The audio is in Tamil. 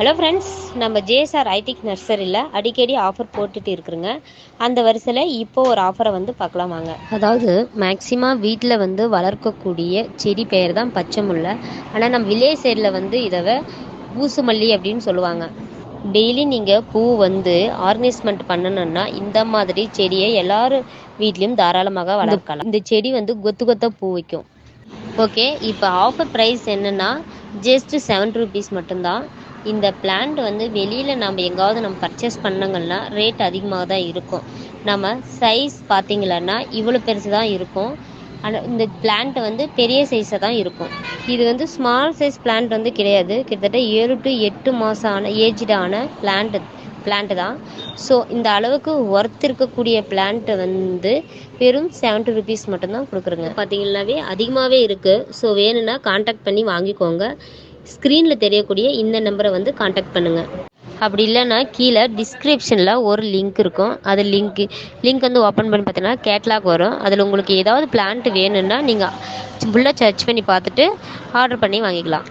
ஹலோ ஃப்ரெண்ட்ஸ் நம்ம ஜேஎஸ்ஆர் ஐடிக் நர்சரியில் அடிக்கடி ஆஃபர் போட்டுட்டு இருக்குறோங்க. அந்த வரிசையில் இப்போ ஒரு ஆஃபரை வந்து பார்க்கலாம் வாங்க. அதாவது மேக்ஸிமம் வீட்டில் வந்து வளர்க்கக்கூடிய செடி பெயர் தான் பச்சை முல்லை ஆனால் நம்ம வில்லேஜ் சைடில் வந்து இதை ஊசுமல்லி அப்படின்னு சொல்லுவாங்க. டெய்லி நீங்கள் பூ வந்து ஆர்கனைஸ்மெண்ட் பண்ணணும்னா இந்த மாதிரி செடியை எல்லாரும் வீட்லேயும் தாராளமாக வளர்க்கலாம். இந்த செடி வந்து கொத்து கொத்தாக பூ வைக்கும். ஓகே இப்போ ஆஃபர் ப்ரைஸ் என்னென்னா ஜஸ்ட் செவன் ருபீஸ் மட்டும்தான். இந்த பிளான்ட் வந்து வெளியில் நம்ம எங்காவது நம்ம பர்ச்சேஸ் பண்ணங்கன்னா ரேட் அதிகமாக தான் இருக்கும். நம்ம சைஸ் பார்த்தீங்களன்னா இவ்வளோ பெருசு தான் இருக்கும். ஆனால் இந்த பிளான்ட் வந்து பெரிய சைஸாக தான் இருக்கும். இது வந்து ஸ்மால் சைஸ் பிளான்ட் வந்து கிடையாது. கிட்டத்தட்ட ஏழு டு எட்டு மாதம் ஆன ஏஜ்டான பிளான்ட் பிளான்ட் தான். ஸோ இந்த அளவுக்கு ஒர்த் இருக்கக்கூடிய பிளான்ட் வந்து வெறும் செவன்ட்டி ருபீஸ் மட்டும்தான் கொடுக்குறோங்க. பார்த்தீங்கன்னாவே அதிகமாகவே இருக்குது ஸோ வேணும்னா காண்டாக்ட் பண்ணி வாங்கிக்கோங்க. ஸ்க்ரீனில் தெரியக்கூடிய இந்த நம்பரை வந்து காண்டாக்ட் பண்ணுங்கள் அப்படி இல்லைன்னா கீழே டிஸ்கிரிப்ஷனில் ஒரு லிங்க் இருக்கும். அது லிங்க் லிங்க் வந்து ஓப்பன் பண்ணி பார்த்தீங்கன்னா கேட்லாக் வரும். அதில் உங்களுக்கு ஏதாவது பிளான்ட் வேணும்னா நீங்கள் ஃபுல்லாக சர்ச் பண்ணி பார்த்துட்டு ஆர்டர் பண்ணி வாங்கிக்கலாம்.